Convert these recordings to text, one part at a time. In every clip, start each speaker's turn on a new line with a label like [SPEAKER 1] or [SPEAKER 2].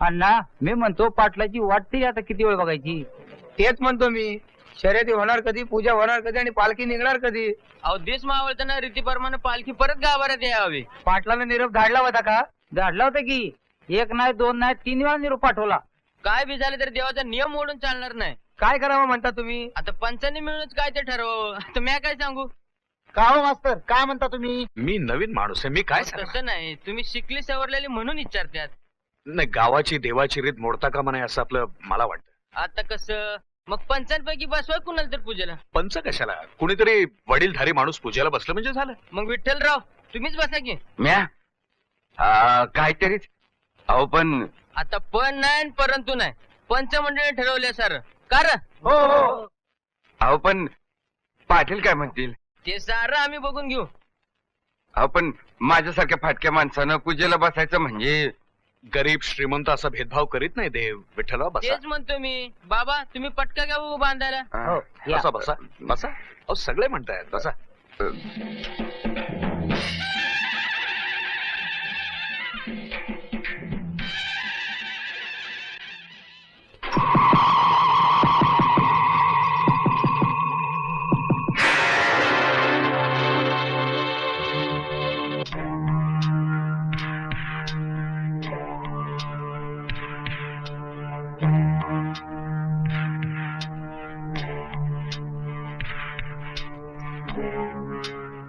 [SPEAKER 1] अण्णा मी म्हणतो पाटलाची वाट तरी आता किती वेळ बघायची?
[SPEAKER 2] तेच म्हणतो मी. शर्यती होणार कधी पूजा होणार कधी आणि पालखी निघणार कधी?
[SPEAKER 3] अहो देश मावळताना रीतीप्रमाणे पालखी परत गाभाऱ्यात यावी.
[SPEAKER 2] पाटलानं निरोप धाडला होता का?
[SPEAKER 1] झाडला होता की? एक नाही दोन नाही तीन वेळा निरोप पाठवला.
[SPEAKER 3] काय बी झालं तरी देवाचा नियम मोडून चालणार नाही.
[SPEAKER 2] काय करावं म्हणता तुम्ही?
[SPEAKER 3] आता पंचांनी मिळूनच काय ते ठरव आता मी काय सांगू?
[SPEAKER 1] का हो मास्तर? काय म्हणता तुम्ही?
[SPEAKER 4] मी नवीन माणूस आहे मी काय सांगणार?
[SPEAKER 3] तसं नाही. तुम्ही शिकली सवरलेली म्हणून विचारत्यात.
[SPEAKER 4] नाही गावाची देवाची रीत मोडता कामा नाही असं आपलं मला वाटतं.
[SPEAKER 3] आता कसं? मग पंचांपैकी बसवाय कुणाला तर पूजेला.
[SPEAKER 4] पंच कशाला? कुणीतरी वडीलधारी माणूस पूजेला बसलं म्हणजे झालं.
[SPEAKER 3] मग विठ्ठलराव तुम्हीच बसा की.
[SPEAKER 5] म्या? काहीतरीच. अहो पण
[SPEAKER 3] आता पण नाही आणि परंतु नाही. पंच मंडळी ठरवले सर कार
[SPEAKER 2] हो हो.
[SPEAKER 5] अहो पण पाटील काय म्हणतील?
[SPEAKER 3] ते सारं आम्ही बघून घेऊ.
[SPEAKER 5] अहो पण माझ्यासारख्या फाटक्या माणसानं पूजेला बसायचं म्हणजे
[SPEAKER 4] गरीब श्रीमंत असा भेदभाव करीत नाही देव विठ्ठला बसा.
[SPEAKER 3] तेच म्हणतो मी. बाबा तुम्ही पटका घ्या बांधायला.
[SPEAKER 1] या.
[SPEAKER 4] बसा बसा बसा. अहो सगळे म्हणतायत बसा.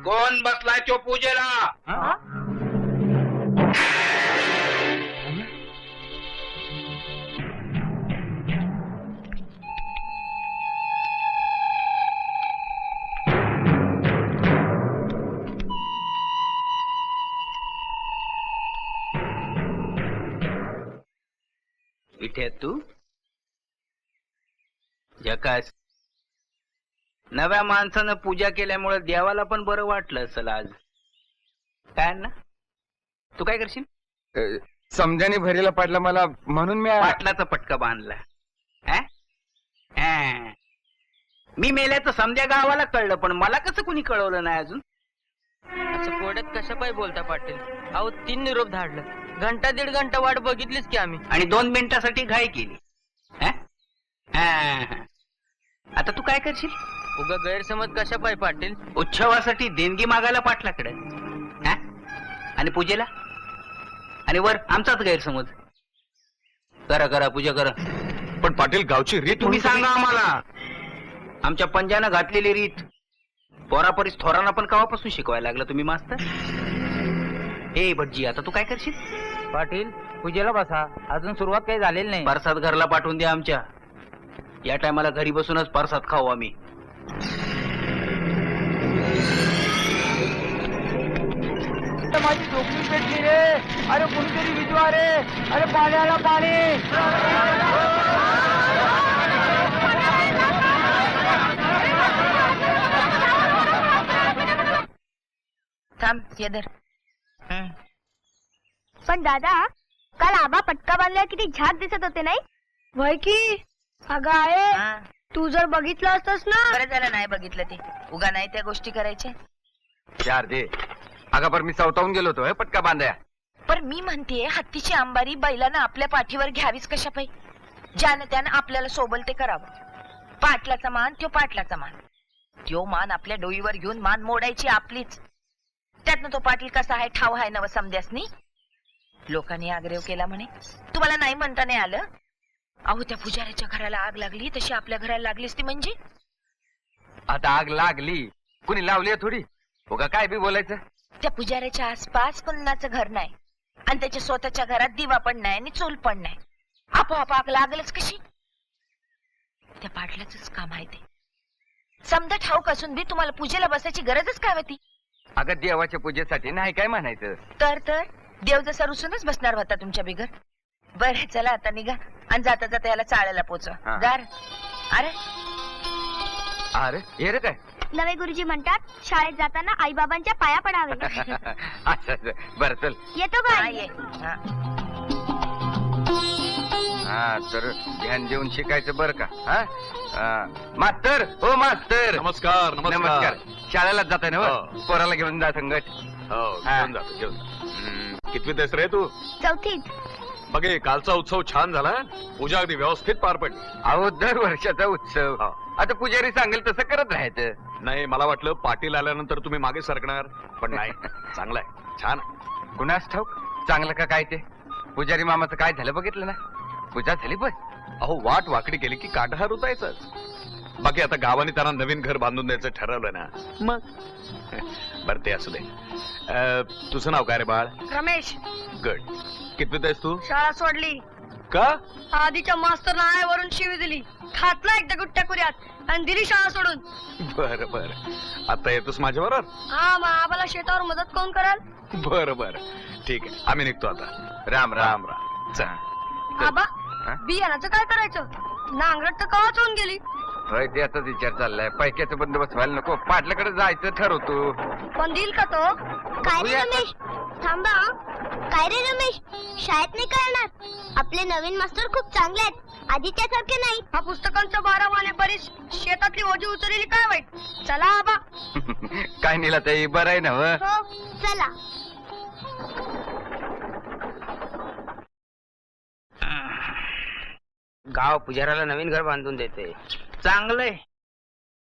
[SPEAKER 5] कोण बसलाय तो पूजेला?
[SPEAKER 1] इथे तू? जकास नव्या माणसानं पूजा केल्यामुळे देवाला पण बरं वाटलं असेल आज. काय ना तू काय करशील?
[SPEAKER 5] समजाने भरीला पाडला मला म्हणून मी
[SPEAKER 1] पाटलाचा पटका बांधला. मी मेल्याचं समध्या गावाला कळलं पण मला कसं कुणी कळवलं नाही अजून?
[SPEAKER 3] असं कोड्यात कशा पाय बोलता पाटील? अहो तीन निरोप धाडलं. घंटा दीड घंटा वाट बघितलीच की आम्ही.
[SPEAKER 1] आणि दोन मिनिटासाठी घाई केली. आता तू काय करशील?
[SPEAKER 3] उगा गैरसमज कशा पाय पाटील
[SPEAKER 1] उत्सवासाठी देणगी मागायला पाटलाकडे. अं? आणि पूजेला? आणि वर आमचाच गैरसमज. करा करा पूजा करा.
[SPEAKER 4] पण पाटील गावची रीत
[SPEAKER 1] तुम्ही सांगा आम्हाला. आमच्या पंजानं घातलेली रीत. पोरापरीस थोरांना पण कवापासून शिकवायला लागलं तुम्ही मास्तर? ए भटजी आता तू काय करशील?
[SPEAKER 2] पाटील पूजेला बसा. अजून सुरुवात काही झालेली नाही.
[SPEAKER 1] परसाद घरला पाठवून द्या आमच्या. या टायमाला घरी बसूनच परसाद खाऊ आम्ही.
[SPEAKER 2] माझी झोपडी पेटली रे अरे कोणीतरी विजवा रे. अरे पाण्याला पाणी.
[SPEAKER 6] थांब पण दादा काल आबा पटका बांधल्या किती झाक दिसत होते नाही? वय की? अगं आहे. तू जर बघितलं असतस ना?
[SPEAKER 7] बरं झालं नाही बघितलं ते. उगा नाही त्या गोष्टी करायच्या.
[SPEAKER 5] चार दे. अगा पर मी चवतावून गेलो होतो हे पटका बांधाया.
[SPEAKER 7] पण मी म्हणतेय हत्तीची अंबारी बैलानं आपल्या पाठीवर घ्यावीच कशा पाहिजे ज्यानं त्यानं आपल्याला सोबल ते करावं. पाटलाचा मान त्यो पाटलाचा मान. त्यो मान आपल्या डोईवर घेऊन मान मोडायची आपलीच. त्यातनं तो पाटील कसा आहे ठाव आहे नव समध्यासनी लोकांनी आग्रह केला म्हणे. तुम्हाला नाही म्हणता नाही आलं? अहो त्या पुजाऱ्याच्या घराला आग लागली तशी आपल्या घराला लागलीच ती म्हणजे?
[SPEAKER 5] आता आग लागली. कुणी लावली थोडी? उगा काय बी बोलायचं?
[SPEAKER 7] त्या पुजाऱ्याच्या आसपास कुणाचं घर नाही. आणि त्याच्या स्वतःच्या घरात दिवा पण नाही आणि चूल पण नाही. आपोआप आग लागलच कशी? त्या पाटलाच काम आहे ते. समजा ठाऊक असून बी तुम्हाला पूजेला बसायची गरजच काय होती?
[SPEAKER 5] अगं देवाच्या पूजेसाठी नाही काय म्हणायचं?
[SPEAKER 7] तर तर देव जसा रुसूनच बसणार होता तुमच्या बिगर. बर चला आता निघा. आणि जाता जाता याला चाळायला पोचवा
[SPEAKER 5] हा.
[SPEAKER 7] गार अरे
[SPEAKER 5] अरे हे रे काय
[SPEAKER 6] नवे गुरुजी म्हणतात शाळेत जाताना आई बाबांच्या पाया पडावे
[SPEAKER 5] असं असं. बरं चल
[SPEAKER 6] येतो
[SPEAKER 7] हा. हा.
[SPEAKER 5] हा तर ध्यान देऊन शिकायचं बरं का हा? हा मास्तर हो मास्तर
[SPEAKER 4] नमस्कार
[SPEAKER 5] नमस्कार शाळेला जाताय ना हो?
[SPEAKER 4] हो.
[SPEAKER 5] पोराला घेऊन जा संगत
[SPEAKER 4] हो
[SPEAKER 5] हा.
[SPEAKER 4] घेऊन जातो घेऊन जातो. हम्म, कितवीत आहेस रे तू
[SPEAKER 6] चौथीत
[SPEAKER 4] बघे कालचा उत्सव छान झाला पूजा अगदी व्यवस्थित पार पडली.
[SPEAKER 5] अहो दर वर्षाचा उत्सव.
[SPEAKER 4] हा.
[SPEAKER 5] आता पुजारी सांगेल तसं करत राहायचं.
[SPEAKER 4] नाही मला वाटलं पाटील आल्यानंतर तुम्ही मागे सरकणार. पण नाही चांगलाय छान आहे.
[SPEAKER 5] कुणास ठाऊक? चांगलं का काय ते? पुजारी मामाचं काय झालं बघितलं ना? पूजा झाली पण.
[SPEAKER 4] अहो वाट वाकडी केली की काठार उतायचंच बाकी आता गावाने त्यांना नवीन घर बांधून द्यायचं ठरवलं ना. मग? बर ते असू दे. अं, तुझं नाव काय रे बाळ?
[SPEAKER 6] रमेश.
[SPEAKER 4] गड. कितवीत आहेस तू?
[SPEAKER 6] शाळा सोडली.
[SPEAKER 4] का?
[SPEAKER 6] आधीच्या मास्तर वरून शिवी दिली. खातला एकदा गुट्ट्या कुऱ्यात आणि दिली शाळा सोडून.
[SPEAKER 4] बर बर. आता येतोस माझ्या बरोबर?
[SPEAKER 6] हा मग आम्हाला शेतावर मदत कोण कराल?
[SPEAKER 4] बर बर. ठीक आहे. आम्ही निघतो आता.
[SPEAKER 5] राम राम.
[SPEAKER 4] राम चल
[SPEAKER 6] आबा
[SPEAKER 5] हा?
[SPEAKER 6] बियाणाचं काय करायचं? नांगरट तर कवाच होऊन गेली.
[SPEAKER 5] आता विचार चाललाय. पैक्याचा बंदोबस्त व्हायला नको. पाटलाकडे जायचं ठरवतो
[SPEAKER 6] पण देईल का तो?
[SPEAKER 8] काय रे रमेश? थांबा काय रे रमेश? शाळेत नाही करणार आपले नवीन मास्टर खूप चांगले आहेत. आधीच्या सारखे नाही.
[SPEAKER 6] हा पुस्तकांचं बारा माने बरीच शेतातली ओझी उचललेली काय वाईट? चला आबा.
[SPEAKER 5] काय नेला ताई? बरं आहे ना व?
[SPEAKER 8] हो चला.
[SPEAKER 1] गाव पुजाराला नवीन घर बांधून देते. चांगलंय.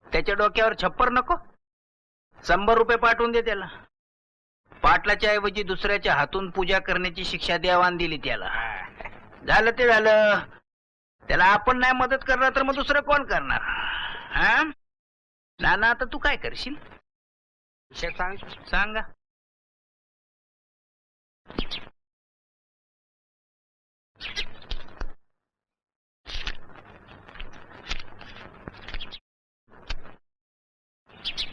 [SPEAKER 1] त्याच्या डोक्यावर छप्पर नको. शंभर रुपये पाठवून दे त्याला. पाटलाच्या ऐवजी दुसऱ्याच्या हातून पूजा करण्याची शिक्षा देवान दिली त्याला. झालं ते झालं. त्याला आपण नाही मदत करणार तर मग दुसरं कोण करणार? हा? नाना आता तू काय करशील? सांग सांगा.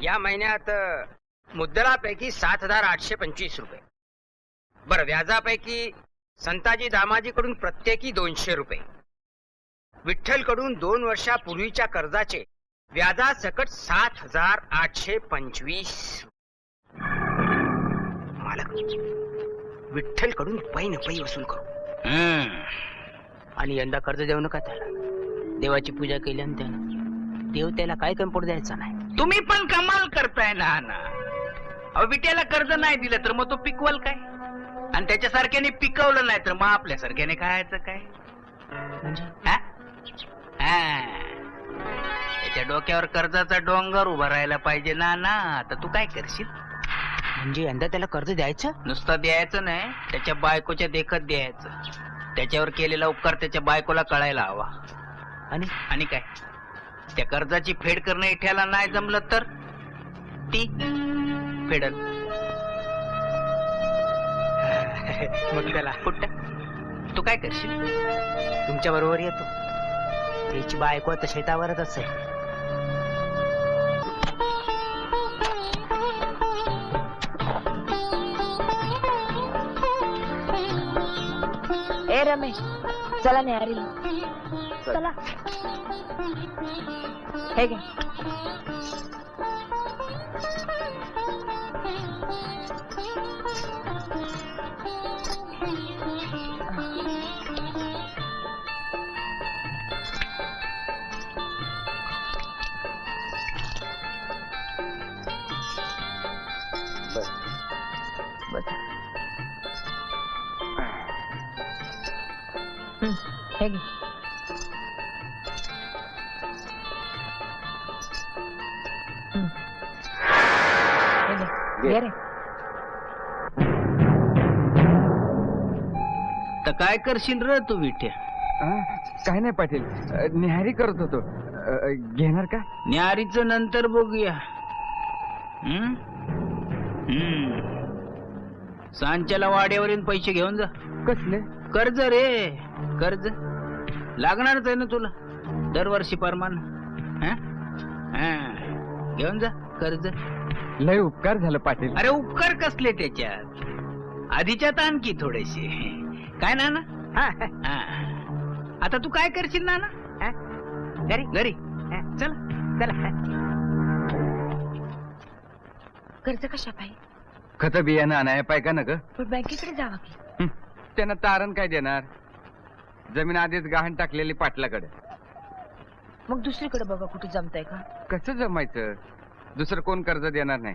[SPEAKER 3] या महिन्यात मुद्दलापैकी सात हजार आठशे पंचवीस रुपये. बरं व्याजापैकी संताजी दामाजीकडून प्रत्येकी दोनशे रुपये. विठ्ठलकडून दोन वर्षापूर्वीच्या कर्जाचे व्याजासकट सात हजार आठशे पंचवीस. मालक विठ्ठलकडून पै न पै वसूल करू. आणि यंदा कर्ज देऊ नका त्याला. देवाची पूजा केली आणि त्यानं देव त्याला काय कमी पडू द्यायचा नाही.
[SPEAKER 1] तुम्ही पण कमाल करताय ना ना अहो विट्याला कर्ज नाही दिलं तर मग तो पिकवल काय? आणि त्याच्यासारख्याने पिकवलं नाही तर मग आपल्यासारख्याने खायचं काय?
[SPEAKER 3] म्हणजे?
[SPEAKER 1] हा? हा. त्याच्या डोक्यावर कर्जाचा डोंगर उभा राहायला पाहिजे ना ना आता तू काय करशील?
[SPEAKER 3] म्हणजे यंदा त्याला कर्ज द्यायचं?
[SPEAKER 1] नुसतं द्यायचं नाही त्याच्या बायकोच्या देखत द्यायचं. त्याच्यावर केलेला उपकार त्याच्या बायकोला कळायला हवा.
[SPEAKER 3] आणि?
[SPEAKER 1] आणि काय? त्या कर्जाची फेड करणं इठ्याला नाही जमलं तर? ती? फेडल
[SPEAKER 3] मग त्याला
[SPEAKER 1] कुठं? तू काय करशील?
[SPEAKER 3] तुमच्या बरोबर येतो. त्याची बायको आता शेतावरच असेल
[SPEAKER 7] ए रमेश चला न्यारीला
[SPEAKER 6] चला.
[SPEAKER 7] हे घे. हं, हे घे हं. हे घे. घे रे
[SPEAKER 1] तर काय करशील र तू विठ्या
[SPEAKER 5] अं, काय नाही पाटील अं, निहारी करत होतो अं, घेणार का
[SPEAKER 1] न्यारीच नंतर बघूया हम्म? हम्म. सांच्याला वाड्यावरील पैसे घेऊन जा
[SPEAKER 5] कसले?
[SPEAKER 1] कर्ज रे. कर्ज? लागणारच आहे ना तुला? दरवर्षी परमान. घेऊन जा कर्ज.
[SPEAKER 5] लय उपकार झालं पाटील.
[SPEAKER 1] अरे उपकार कसले त्याच्यात? आधीच्यात आणखी थोडेसे. काय ना ना आता तू काय करशील ना ना घरी? घरी. चल. चला.
[SPEAKER 7] कर्ज कशा पाहिजे
[SPEAKER 5] खत बियाणं आणाय पाय का ना ग?
[SPEAKER 7] पण बँकेकडे जावं की.
[SPEAKER 5] हं, त्यांना तारण काय देणार? जमीन आधीच गहाण टाकलेली पाटलाकडे.
[SPEAKER 7] मग दुसरीकडे बघा कुठे जमतंय का?
[SPEAKER 5] कसं जमायचं? दुसरं कोण कर्ज देणार नाही?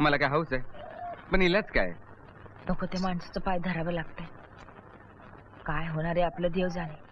[SPEAKER 5] मला काय हौस आहे? पण इलाच काय?
[SPEAKER 7] नको ते माणसाचं पाय धरावं लागतंय. काय होणार आहे आपलं देव जाणे.